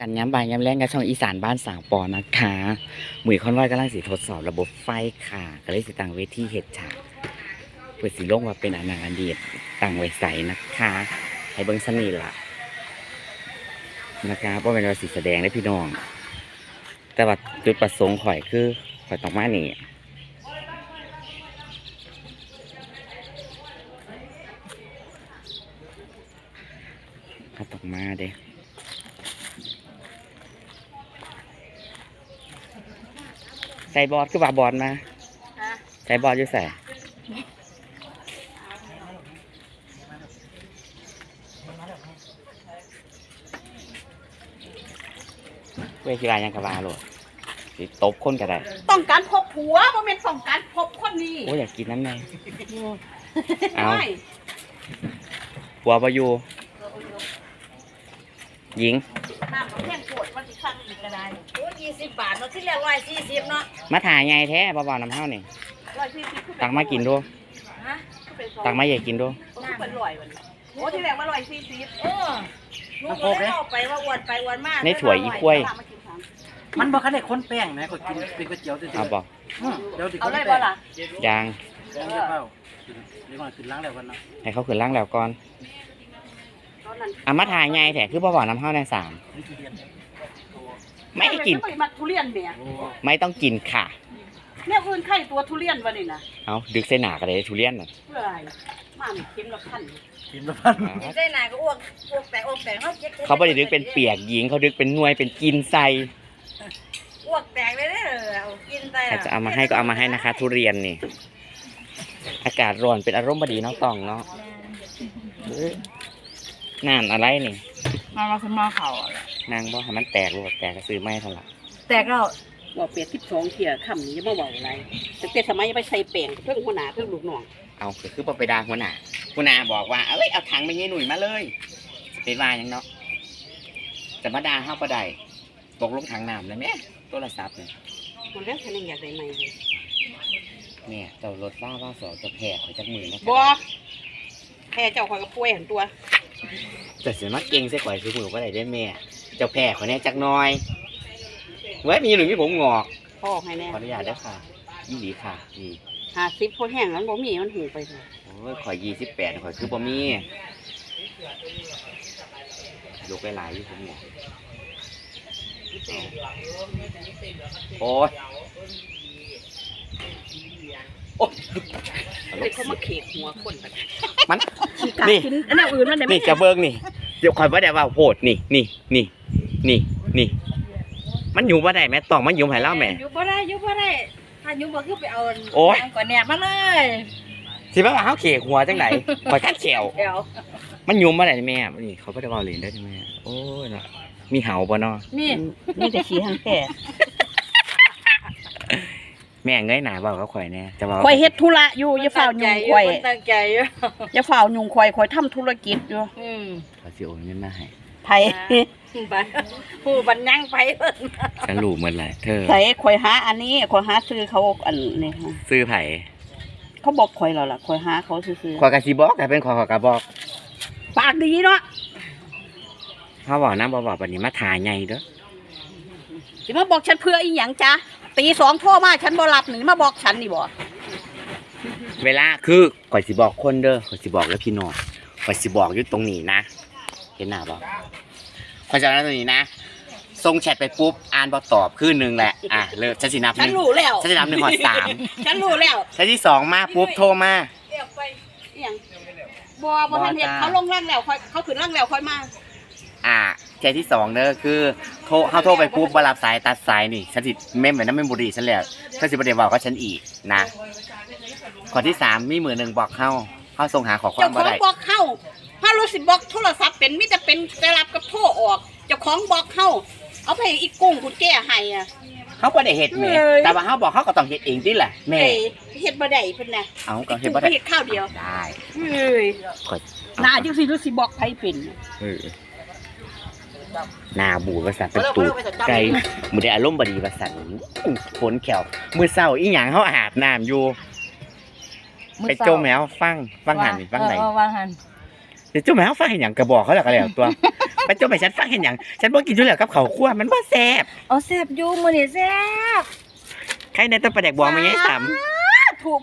กันย้ำบายย้ำแรงกับช่องอีสานบ้านสางปอนะคะหมุยคอนไว้กำลังสิทดสอบระบบไฟค่ะก็เลยสิตังเวทีเห็ดฉากเพื่อสิลงว่าเป็นอนาคตดีตตั้งไว้ใสนะคะ ให้เบิ้งสนิทล่ะนะคะเพราะเป็นวาสิแสดงได้พี่น้อง แต่ว่าจุดประสงค์ข่อยคือข่อยต้องมานี่ข้าต้องมาเด้ ใส่บอดคือว่าบอดมาฮะใส่บอดอยู่ใส่เวทีไรยังกะวาโหลดสิตบคนก็ได้ ต้องการพบผัวบ่แม่นต้องการพบคนนี้โอ้ยอยากกินน้ำในเอาไม่หัวบอยู่ หญิง น้ำกับแพงโกดมันสิคันอีกก็ได้โอ้ยี่สิบบาทเนาะที่เรียกร้อยสี่สิบเนาะมาถ่ายไงแท้บ่าวๆน้ำเฮานี่ ร้อยสี่สิบคือเป็ตักมากินดู ฮะคือเป็นซองตักมาใหญ่กินดู โอ้คือเป็นร้อยวันนี้โอ้ที่แรกว่าร้อยสี่สิบเออลูกเอาก็โคกเลยเลยเอาไปว่าอ้วนไปอ้วนมากในถ้วยอีกล้วยมากินข้าวมันบ่คันได้คนแป้งนะก็กินเป็นก๋วยเตี๋ยวซื่อๆเอาบอกอืมเดี๋ยวสิเอาคนเลยแป้บ่งล่ะยางเดี๋ยวเดี๋ยวเปล่าเดี๋ยวก่อนขึ้นล้างแล้วกันเนาะให้เขาขึ้นล่างแล้วก่อนต อนนั้นเอามาถ่ายไงแท้คือบ่าวๆน้ำเฮาในสามนี่คือเรียนไม่ให้กินไม่มักทุเรียนแหม่โอ้ไม่ต้องกินค่ะแนวอื่นไข่ตัวทุเรียนวะนี่นะเอาดึกใส่หนากันเลยทุเรียนน่ะเพื่ออะไรมามีเค็มละพันกินละพันอ๋อได้นายก็อ้วกอ้วกแตกอ้วกแตกเขาจ็บเขาไม่ได้ดึกเป็นเปียกหญิงเขาดึกเป็นหน่วยเป็นกินใส่อ้วกแตกเลยเด้อเอากินไปใครจะเอามาให้ก็เอามาให้นะคะ ทุเรียนนี่ อากาศร้อนเป็นอารมณ์บดีเนาะตองเนาะ เอ้ย นั่นอะไรนี่มามาขึ้นมาเขานางบอกให้มันแตกลูกแตกก็ซื้อไม่เท่าไหร่แตกแล้วบอกเปียกสิบสองเที่ยคำนี้ยังไม่บอกอะไรแต่เปียสมัยยังไปใส่แป้งเพิ่งหัวหน้าเพิ่งลูกน้องเอาคือคือบ่ไปด่าหัวหน้าหัวหน้าบอกว่าเอ้ยเอาถังไปยี่หนุ่ยมาเลยไปว่าหยังเนาะจะมาด่าเฮาบ่ได้ตกลงถังน้ำเลยแม่โทรศัพท์เนี่ยมันเรื่องแค่นั้นอยากได้ไหมเลยเนี่ยเจ้ารถว่าว่าสอจะแพ้ขอจากมือนะบ่แค่เจ้าคอยกับป่วยหันตัว แต่เสียมาเก่งเสียก่อยคือมือว่าได้ได้แม่ เจ้าแพ้ขอแน่จักหน้อยเว้ยมีหนึ่งมีผมงอกพ่อให้แน่ขออนุญาตด้วยค่ะยี่หลีค่ะนี่หาซิปคนแห้งนั้นบ่มีมันหูไปเลยโอ้ยขอยี่สิบแปดขอคือบ่มียกไปหลายอยู่ผมเนี่ยโอ้ย โอ้ยเด็กเขามาเขกหัวคนไปมัน ขี้กานี่ กินอันนั้นอื่นมันได้ไหมนี่จะเบิ้งนี่ เดี๋ยวคอยว่าได้ว่าโหดนี่นี่นี่นี่นี่ มันอยู่ว่าได้แม่ต้องมันอยู่ให้เล่าแม่อยู่บ่ได้อยู่บ่ได้ถ้าอยู่บ่คือไปเอาโอ๊ยก่อนแหนบมาเลยสิว่าเฮาเขกหัวจังไหนคอยคัดแขว เดี๋ยวมันยุ่มมาได้แม่ นี่เขาก็ได้ว่าเล่นได้ใช่ไหมโอ้ยเนาะมีเห่าปะเนาะนี่ นี่แต่ขี้หังแก่ แม่เงยหน้าเบาก็ข่อยแน่จะว่าข่อยเฮ็ดธุระอยู่อย่าฝ่าวยุ่งข่อยมันตั้งใจอยู่อย่าฝ่าวยุ่งข่อยข่อยทำธุรกิจอยู่อืมเขาสิโอนเงินมาให้ไผบันผู้บันยังไปเพิ่นฉันรู้หมดแหละเธอไผข่อยหาอันนี้ข่อยหาซื้อเขาอันนี้ค่ะซื้อไผ่เขาบอกข่อยแล้วล่ะข่อยหาเขาซื้อขอยกะสิบอกแต่เป็นขอยขอยกะบอกๆปากดีเนาะเขาบอกนะบอกบอกวันนี้มาถ่ายไงเด้อสิมาบอกฉันเพื่ออีหยังจ๊ะ ตีสองโทรมาฉันบ่รับนี่มาบอกฉันนี่บ่เวลาคือข่อยสิบอกคนเด้อข่อยสิบอกแล้วพี่น้องข่อยสิบอกอยู่ตรงนี้นะ เห็นหน้าบ่ข่อยจะเอาตรงนี้นะส่งแชทไปปุ๊บอ่านบ่ตอบคือหนึ่งแหละอะเลิกฉันสินับหฉันนึ่งรู้แล้วฉันสินับหนึ่งหอดสามฉันรู้แล้วฉันที่สองมาปุ๊บโทรมา เรียกไปอีหยังบ่บ่ทันเห็นเขาลงร่างแล้วค่อยเขาขึ้นร่างแล้วค่อยมาอ่า แชทที่สองเด้อคือโทรเขาโทรไปปุ๊บบ่รับสายตัดสายนี่ฉันสิเมมไว้น้ำเมมบุรีฉันแล้วฉันสิบ่ได้บอกกับฉันอีกนะข้อที่สามมีมือหนึ่งบอกเข้าเข้าส่งหาขอควาเจ้ามขบ่องได้บอกเข้าถ้ารู้สิบอกโทรศัพท์เป็นมิจะเป็นจะรับกับโทรออกเจ้าของบอกเข้า เอาไปให้อีกกุ้งคุณแก้ให้อะเขาบ่ได้เฮ็ดแหม่เอ้ยแต่ว่าเขาบอกเขาก็ต้องเฮ็ดเองติแหละแม่เอ้ยเฮ็ดบ่ได้เพิ่นน่ะเอาก็เฮ็ดกุ้งบ่ไปได้เฮ็ดข้าวเดียวได้เอ้ยข่อยน่าจังสิรู้สิบอกไผเป็น เออ หน้าบูดว่าสั่นเป็นตูดไก่มือได้อารมณ์บดีว่าสั่นฝนแขวมือเศร้าอีหยังเขาอาบน้ำอยู่ไปจมแมวฟังฟังหันนี่ฟังไหนเออวางหันไปจมแมวฟังอหย่างกระบอกเขาแล้วก็แล้วตัวมันจะไปฉันฟังเห็นอย่างฉันบ่กินอยู่แล้วกับข้าวคั่วมันบ่แซ่บเอาแซ่บอยู่มื้อนี้แซ่บใครในต้นปลาแดกบองมันยังซ้ถูก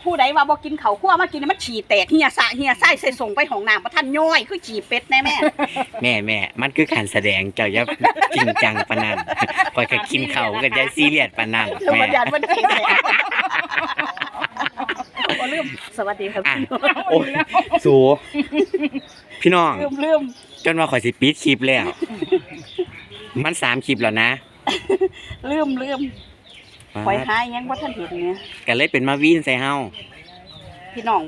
ผู้ใดว่าบ่กินเขาวคั่วมากินนี่มันฉี่แตกเหียสะเหียไส้ใส่ส่งไปห้องน้ำบ่ทันย่อยคือฉี่เป็ดแน่แม่ำแม่แม่มันคือการแสดงเจ้าอย่าจริงจังปานนั้นคอยก็กินข้าวก็จะซีเรียสปานนั้นธรรมแม่ดามันเก่งเลยบ่ลืมสวัสดีครับอะโอ้ยสูพี่น้อง ลืมลืมจนว่าข่อยสิปิดคลิปแล้ว มันสามคลิปแล้วนะ ลืมลืม ปล่อยหายยังบ่ทันเห็นเนี่ยก็เลยเป็นมาวินใส่เฮาพี่น้อง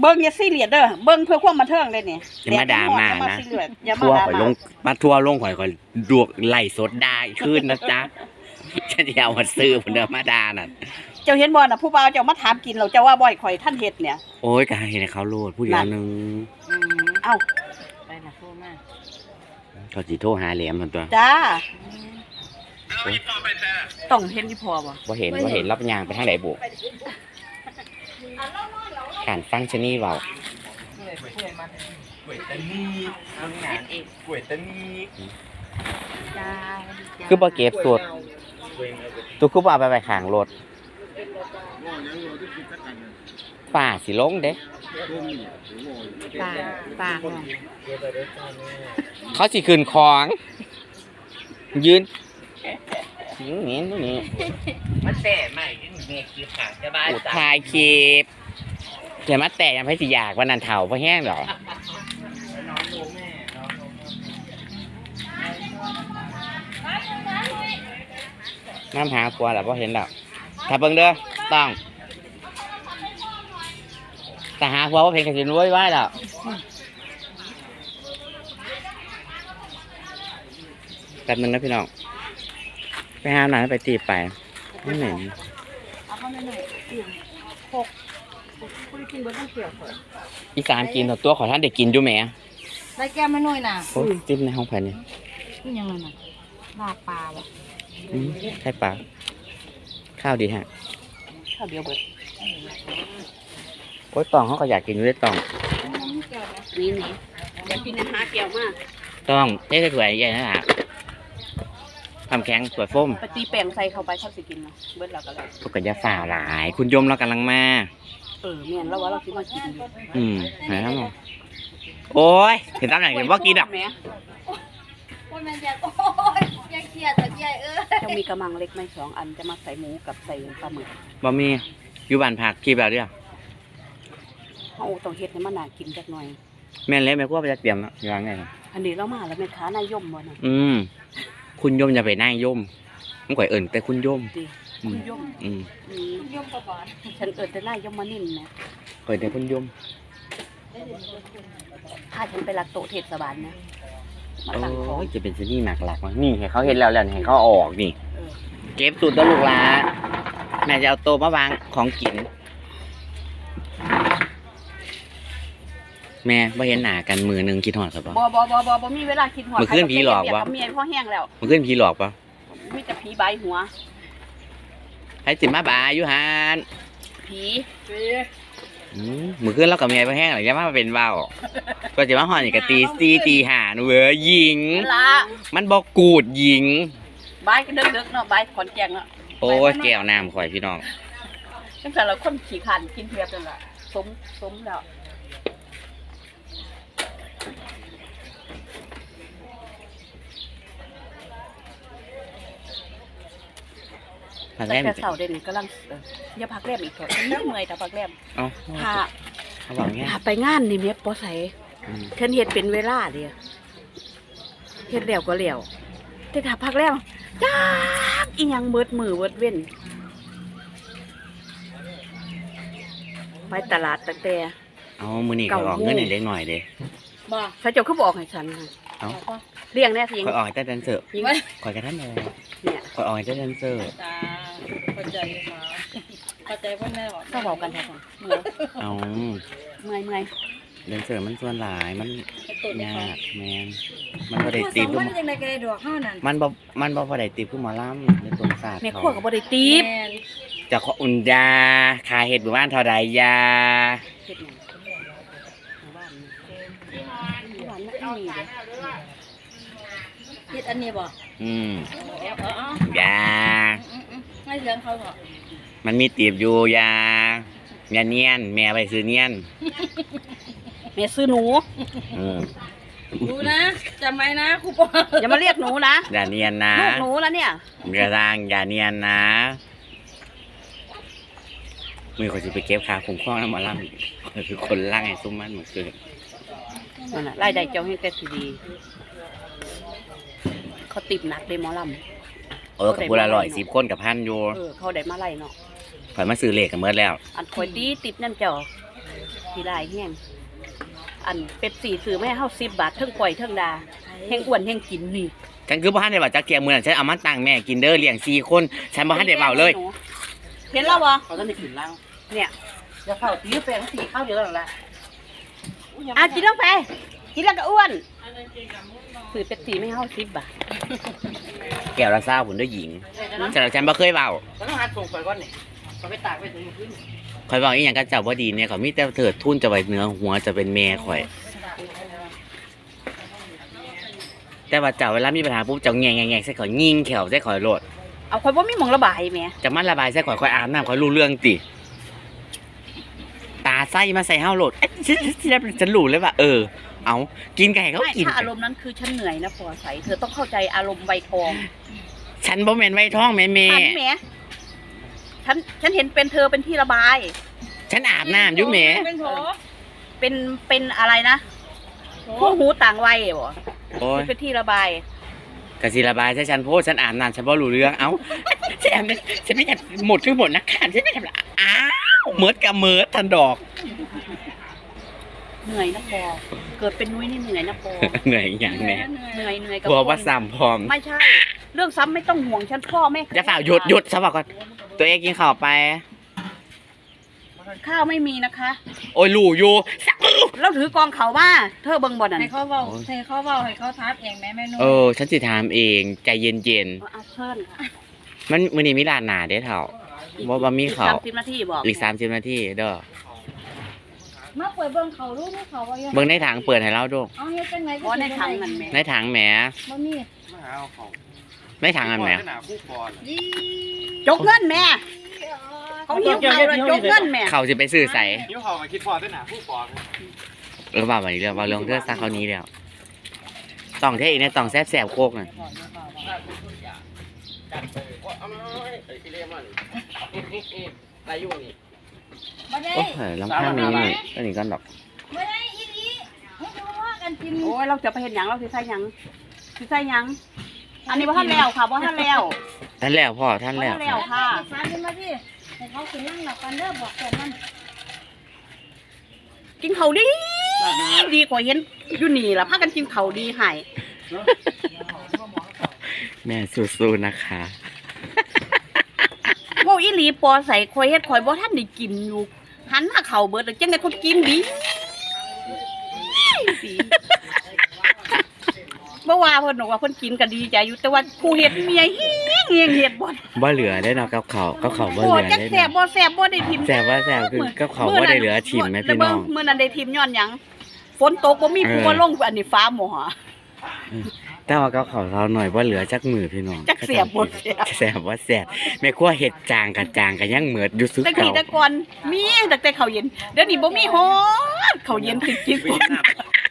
เบิ่งอย่าซีเรียสเด้อเบิ่งเพื่อความบันเทิงเด้นี่อย่ามาด่ามานะอย่ซีเรียสอย่ามาทั่วด่าข่อยมาลงมาทั่วลงข่อยข่อยดวกไล่สดได้ขึ้นนะจ๊ะฉันจะเอามาซื้อผลเดิมมาดาน่ะเจ้าเห็นบ่น่ะผู้บ่าวเจ้ามาถามกินเราเจ้าว่าบ่อยข่อยท่านเฮ็ดเนี่ยโอ้ยก็ให้เขาโลดผู้เดียวหนึงอืมเอ้าไปน่ะโทรมาเขาสิโทรหาแหลมมันตัวจ้า ต้องเห็นที่พอบ่บ่เห็นบ่เห็นรับยางไปทางไหนบุการฟังชะนี่เว้าจ้าคือบ่เก็บสดตัวคือบ่เอาไปไว้ข้างรถฝ่าสิลงเด้ป้าป้าของเขาสิขึ้นของ ยืน นี่นี่นี่มันแต่ใหม่เมคลิปค่ะสบายอุทายคลิปเดี๋ยวมาแตกยังให้สิอยากวันนั้นเถ่าเพราะแห้งเหรอน้ำหาครัวแหละเพราะเห็นแล้วถ้าเบิ่งเด้อต้องแต่หาครัวว่าเพลงกันสิรวยไว้แล้วแป๊บนึงนะพี่น้อง ไปหาหน่อยไปตีไปไม่เหม็นเอาเข้ามาหน่อยหกผู้ที่กินเบิดต้องเกี่ยวก่อนอีสานกินตัวตัวขอท่านเด็กกินอยู่แหมได้แก้มมาหน่อยน่ะโอ้ยจิ้มในห้องภายนี่นี่ยังไงน่ะลาบปลาบ่อืมใช่ปลาข้าวดีฮะข้าวเดียวเบิดโอ้ยตองเขาก็อยากกินอยู่ด้วยตองนี่นี่เดี๋ยวพี่นะหาเกี่ยวมาต้องเท่สวยๆใหญ่นะฮะ ทำแข็งสวยฟ้มไปตีแป้งใส่เข้าไปเขาสิกินนะเบิดแล้วก็แล้วพวกกันยาฝ่าหลาย คุณโยมเรากำลังมา เออแม่นแล้วว่าเราสิมากินอยู่อืมไหนทั้งหมดโอ้ยเห็นตามไหนเห็นว่ากินอะแม่คนมันจะโอ้ยอย่าเครียดตัวใหญ่เอ้ยเจ้ามีกระมังเล็กไหมสองอันจะมาใส่หมูกับใส่ปลาหมึกบ่มีอยู่บ้านผักคลิปแล้วเด้อเฮาต้องเฮ็ดให้มันน่ากินจักหน่อย แม่นเล็กแม่กลัวไปจะเตรียมแล้วยังไงล่ะอันนี้เรามาแล้วแม่ค้านายมบ่น่ะอืม คุณโยมอย่าไปนั่งโยมมันก่อยเอิ่นแต่คุณโยมดิอืคุมณยมอืมอืมยมประบาดฉันเอิ้นแต่นายมมานิ่มนะก่อยแต่คุณโยมพาฉันไปรักโตะเทศบาลนะมาโอ้ตั้งของยจะเป็นชนี่หนักหลักวะนี่ให้เขาเห็นแล้วแล้วนี่ให้เขาเอาออกนี่เออเก็บสูตรตัวลูกหลาแม่จะเอาโตะมาวางของกิน แม่บ่เห็นหน้ากันมือหนึงคิดฮอดครับบ่บ่บ่บ่บ่บ่มีเวลาคิดหัวเมื่อคืนผีหลอกวะเมียพ่อแห้งแล้วมันขึ้นผีหลอกปะมีแต่ผีบายหัว ให้สิมาบายอยู่ฮานผีอืมมือขึ้นเรากับเมียบ่แห้งหรอกอย่ามาเป็นเว้าก็จะมาฮอดนี่ก็ตีตีตีหาหนูเว้ยหญิงนั่นละมันบ่กูดหญิงบายก็เดึกๆเนาะบายขอนแก่นเนาะโอ้ยแก้วน้ำข่อยพี่น้องจังแต่ละคนขี้ขันกินเพียบนั่นล่ะสมสมแล้ว พักแต่แรมแต่เสาร์เด่นกำลังเอออย่าพักแรมอีกเถอะฉันเมื่อยแต่พักแรมเอ้าถ้าเขาบอกเงี้ยถ้าไปงานนี่เมียบ่ใส่อืมฉันเฮ็ดเป็นเวลาเดียวเฮ็ดแล้วก็แล้วแต่ถ้าพักแรมจักอีหยังเบิดมือเบิดเว้นไปตลาดตั้งแต่ เอามือนี่ก็ออกเงินให้เล็กหน่อยเด้ บ่พระเจ้าเขาบอกให้ฉันค่ะเอาเลี้ยงแน่สิงข่อยออกให้แต่แดนเซอร์ยิงข่อยกระทันเลยเนี่ยข่อยออกให้แต่แดนเซอร์จ้าเข้าใจค่ะเข้าใจพ่อแม่หรอก็บอกกันแท้ก่อนเมื่อยเอาเมื่อยเมื่อยแดนเซอร์มันส่วนหลายมันตุ่นยากแมนมันบ่ได้พูดตีสองคือวันยังไงก็ได้ดอกเฮานั่นมันบ่มันบ่พอได้ตีคือหมอลำในตรงศาสตร์แม่เขาขั้วก็บ่ได้ตีบแม่นจะขออุ่นยาคาเห็ดหมู่บ้านเท่าใดยาเฮ็ดหยังหมู่บ้านนี่หมู่บ้านนั่นนี่เด้ ดอันนี้บ่อืมเดี๋ยวเอาอยาอืมอืมไม่เลี้ยงเขาบ่มันมีตีบอยู่อยาอย่าเนียนแม่ไปซื้อเนียนแม่ซื้อหนูอืมดูนะจำไว้นะครูปออย่ามาเรียกหนูนะอย่าเนียนนะลูกหนูแล้วเนี่ยกระด้างอย่าเนียนนะมือเขาจะไปเก็บขาคุ้มครองแล้วหมาล่ำอีกข้อยคือคนล่างไอ้ซุ้มมันเหมือนเกินนั่นน่ะรายได้เจ้าให้แต่สีดี เขาติดหนักเลยหมอลเออกับบุรลอยสิบคนกับพันอยู่ำเออเขาได้มาไล่เนาะข่อยมาซื้อเลขกันเมื่อแล้ว อันคอยดีติดนั่นเจ้าทีได้แห้งอันเป็ดสี่ซื้อไม่ให้เฮาสิบบาทเทั้งปล่อยเทั้งดาแห้งอ้วนแห้งกินนี่ฉันคือบ้านในบ่าจักเกียมือนั้นฉันเอามาตั้งแม่กินเด้อเลี้ยงสี่คนฉันบ้านในเบาเลย เห็นแล้วบ่เขาต้องไปถึงล่างเนี่ยจะเข้าตีแปลงสีข้าวเดียวแล้วล่ะอะกินลงไปกินแล้วก็อ้วน ซื้อเป็ดสี่ไม่ให้เฮาสิบบาทแก้วละเศร้าผุนด้วยหญิงฉันฉันบ่เคยเบาก็ต้องหาส่งไปก่อนนี่เขาไปตากไปถึงพื้นข่อยบอกอีหยังก็เจ้าบ่ดีเนี่ยเขามีแต่เถิดทุนจะไว้เนื้อหัวจะเป็นแม่ข่อย แต่ว่าเจ้าเวลามีปัญหาปุ๊บเจ้าแงงแงงแงงใส่ข่อยยิงแขวใส่ข่อยโลดเอาคอยว่ามีหมองระบายแหม่จะมันระบายใส่ข่อยข่อยอาบน้ำข่อยรู้เรื่องติตาไส้มาใส่ห้าวโหลดเอ๊ะฉันฉันฉันรู้เลยว่าเออ เอากินไก่เขาไม่กิน ถ้าอารมณ์นั้นคือฉันเหนื่อยนะพอใสเธอต้องเข้าใจอารมณ์ใบทองฉันบ่แม่นไว้ท้องแม่แม่ฉันแหม่ฉันฉันเห็นเป็นเธอเป็นที่ระบาย ฉันอาบน้ำอยู่แหม่เป็นโถเป็นเป็นอะไรนะคู่หูต่างวัยบ่โอ้ยเป็นที่ระบายกะสิระบายใช่ฉันโพสฉันอาบน้ำฉันบ่รู้เรื่องเอ้าฉันไม่ฉันไม่อยากหมดคือหมดนักข่าวฉันไม่ทำละอ้าวเมิดกับเมิดทันดอก เหนื่อยนะพอเกิดเป็นนุ้ยนี่เหนื่อยนะพอเหนื่อยอย่างแน่เหนื่อยเหนื่อยกับกลัวว่าคนซ้ำพร้อมไม่ใช่ เรื่องซ้ำไม่ต้องห่วงฉันพ่อแม่จะฝ่าหยุดหยุดซะบอกก่อนตัวเองกินข้าวไป ข้าวไม่มีนะคะ โอ้ยลู่อยู่สักแล้วถือกองเขามาเธอเบิ่งบ่นั่นให้เขาเว้าให้เขาเว้าให้เขาทับเองแม่แม่นุ่เออฉันสิถามเองใจเย็นเอาเชิญค่ะๆมันมื้อนี้มีร้านหนาเด้เถ่าบ่บ่มีเขาสามสิบนาทีบอกอีก30นาทีเด้อ มาเปิดเบิ่งเขารู้ไหมเขาว่ายังเบิ่งในถังเปิดให้เราดูเอาเฮ็ดจังไงเพราะในถังนั่นแหม่ในถังแหมบ่มีมาหาเอาของในถังอันแหมหนาคู่ปอนดีจกเงินแม่เขาหิวเขาแล้วจกเงินแม่เขาสิไปซื้อใส่นิ้วเขามาคิดพอด้วยหนาคู่ปอนเออว่าวันนี้เรื่องว่าเรื่องเรื่องซักเขาวนี้แล้วต้องเท่อีกในต้องแซ่บๆโคกน่ะจัดเลยว่าเอามาไอ้ที่เรียกมันไรอยู่นี่ บ่ได้โอ้ยลำพังนี้นี่ก็นี่กันดอกบ่ได้อีหลีให้ดูว่ากันกินโอ้ยเราจะไปเห็นหยังเราสิใส่หยังสิใส่หยัง อันนี้ว่าท่านแล้วค่ะว่าท่านแล้วท่านแล้วพ่อท่านว่าแล้วท่านแล้วค่ะสามขึ้นมาสิให้เขาขึ้นนั่งหลับกันเด้อบอกแต่มันกินเขาวดีดีกว่าเห็นอยู่นี่ล่ะพากันกินเขาวดีให้แม่สู้ๆนะคะโง่อีห ลีปอใส่คอยเฮ็ดคอยบ่ท่านได้กินอยู่หันมาเข่าเบิดแล้วจังได๋คนกินดีบ่ว่าเพิ่นบอกว่าเพิ่นกินก็ดีใจอยู่แต่ว่าผู้เฮ็ดเมียเฮียงเฮียงเฮ็ดบ่บ่เหลือได้เนาะกับเขาวกับเขาวบ่เหลือจักได้แซ่บเนาะบ่แซ่บบ่ได้ทิมแซ่บว่าแซ่บคือกับเขาวบ่ได้เหลือถิ่มแม่พี่น้องมื้อนั้นได้ทิมย้อนหยังฝนตกบ่มีผู้มาลงอันนี้ฟ้าหมอ แต่ว่ากับเขาวเราหน่อยบ่เหลือจักมือพี่น้องจักแซ่บบ่แซ่บแซ่บว่าแซ่บแม่ครัวเฮ็ดจางกับจางกันยังเหมือดอยู่สุดแต่เก่ากี้แต่ก่อนมีตั้งแต่ข้าวเย็นเดี๋ยวนี้บ่มีฮอดข้าวเย็นคือกินก่อน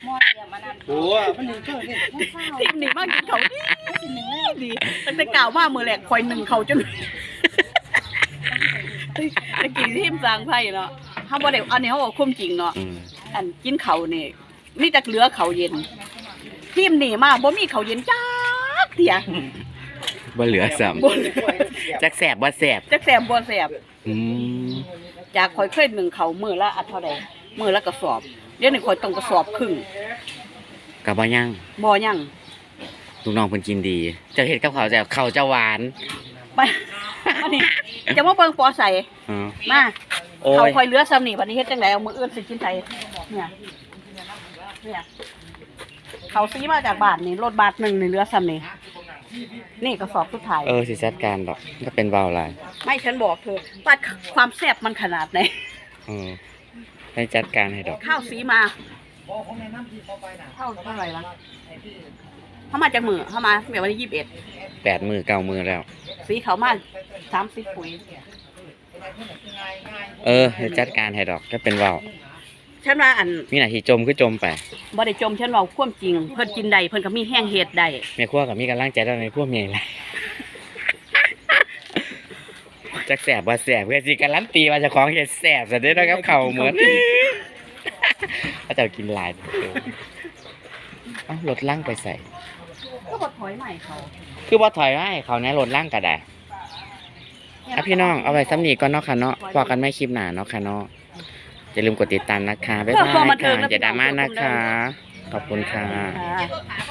หมอดเดี๋ยวมานั่นโอ้มันนึงเท่านี้มันข้าวทิมนี่มากินข้าวดีสิหนึ่งเลยดีตั้งแต่ก่าวมามื้อแรกข่อยหนึ่งข้าวจนตะกี้ทิมสร้างไผเนาะเฮาบ่ได้อันนี้เฮาบอกความจริงเนาะอืมอันกินข้าวนี่มีแต่เหลือข้าวเย็น ทิมนี่มาบ่มีข้าวเย็นจักเที่ยบ่เหลือซ้ำบ่เหลือจักแซ่บบ่แซ่บจักแซ่บบ่แซ่บอืมจากข่อยเคยหนึ่งข้าวมื้อละอันเท่าใดมื้อละกระสอบเดี๋ยวนี้ข่อยต้องกระสอบครึ่งกับบ่ยังบ่ยังลูกน้องเพิ่นกินดีเจ้าเฮ็ดกับเขาวแต่เขาวจะหวานไปอันนี้จะมาเบิ่งปอใส่อ๋อมา โอ้เขายคอยเหลือซ้ำนี่บัดนี้เฮ็ดจังไดเอามืออื่นสิกินไสเนี่ยเนี่ย เขาซื้อมาจากบ้านนี่รถบาทหนึ่งนี่เหลือซ้ำนี่นี่กระสอบสุดท้ายเออสิจัดการดอกก็เป็นเบาหลายไม่ฉันบอกเธอว่าความแซ่บมันขนาดไหนเออให้จัดการให้ดอกข้าวสีมาข้าวเท่าไหร่ละเขามาจากมือเขามาเดี๋ยววันที่ยี่สิบเอ็ดแปดมือเก้ามือแล้ว สีเขามาสามสิบปุ๋ยเออเดี๋ยวจัดการให้ดอกก็เป็นเว่า ฉันว่าอันมีหน้าที่จมคือจมไปบ่ได้จมฉันเว่าความจริง เพิ่นกินได้เพิ่นก็มีแห้งเห็ดได้แม่ครัวกับมีกำลังใจตอนในพวกเมียไรจักแสบว่าแสบเพื่อสิการันตีว่าเจะของเห็ดแสบซะเด้อนะครับเขาเหมือนเขาจะกินหลายเอ้ารถล่างไปใส่ ก็บ่ถอยใหม่เขาคือว่าถอยให้เขาแน่รถล่างก็ได้อะพี่น้องเอาไว้ซ้ำนีก่อนเนาะค่ะเนาะพอกันไม่คลิปหนาเนาะค่ะเนาะ อย่าลืมกดติดตามนะคะ บ๊ายบายค่ะอย่าดราม่านะคะ ขอบคุณค่ะ ค่ะ